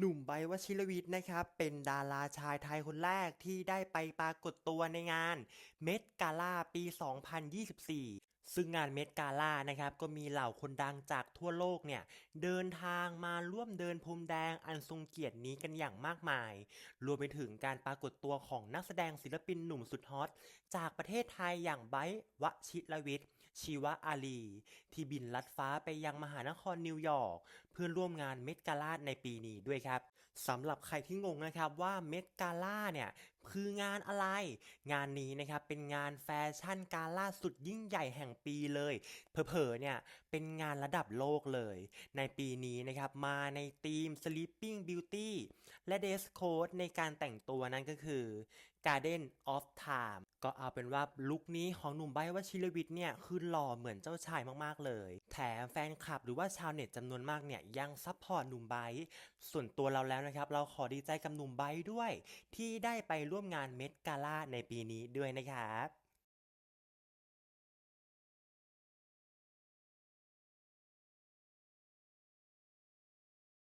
หนุ่มไบวชิรวิทย์นะครับ เป็นดาราชายไทยคนแรกที่ได้ไปปรากฏตัวในงานเมดกาล่าปี 2024 ซึ่งงานเมดกาล่านะครับก็มีเหล่าคนดังจากทั่วโลกเนี่ยเดินทางมาร่วมเดินพรมแดงอันทรงเกียรตินี้กันอย่างมากมาย รวมไปถึงการปรากฏตัวของนักแสดงศิลปินหนุ่มสุดฮอต จากประเทศไทยอย่างไบวชิรวิทย์ชีวะอาลี ที่บินลัดฟ้าไปยังมหานครนิวยอร์กเพื่อร่วมงานเมดกาล่าในปีนี้ด้วยครับสำหรับใครที่งงนะครับว่าเมดกาล่าเนี่ยคืองานอะไร งานนี้นะครับเป็นงานแฟชั่นกาล่าสุดยิ่งใหญ่แห่งปีเลยเผลอๆเนี่ยเป็นงานระดับโลกเลย ในปีนี้นะครับมาในธีม Sleeping Beauty และ Dress Code ในการแต่งตัวนั้นก็คือ Garden of Time ก็เอาเป็นว่าลุคนี้ของหนุ่มไบร์ทวชิรวิทย์เนี่ยคือหล่อเหมือนเจ้าชายมากๆเลย แถมแฟนคลับหรือว่าชาวเน็ตจำนวนมากเนี่ยยังซัพพอร์ตหนุ่มไบส่วนตัวเราแล้วนะครับ เราขอดีใจกับหนุ่มไบด้วย ที่ได้ไปร่วมงานเมดกาล่าในปีนี้ด้วยนะครับ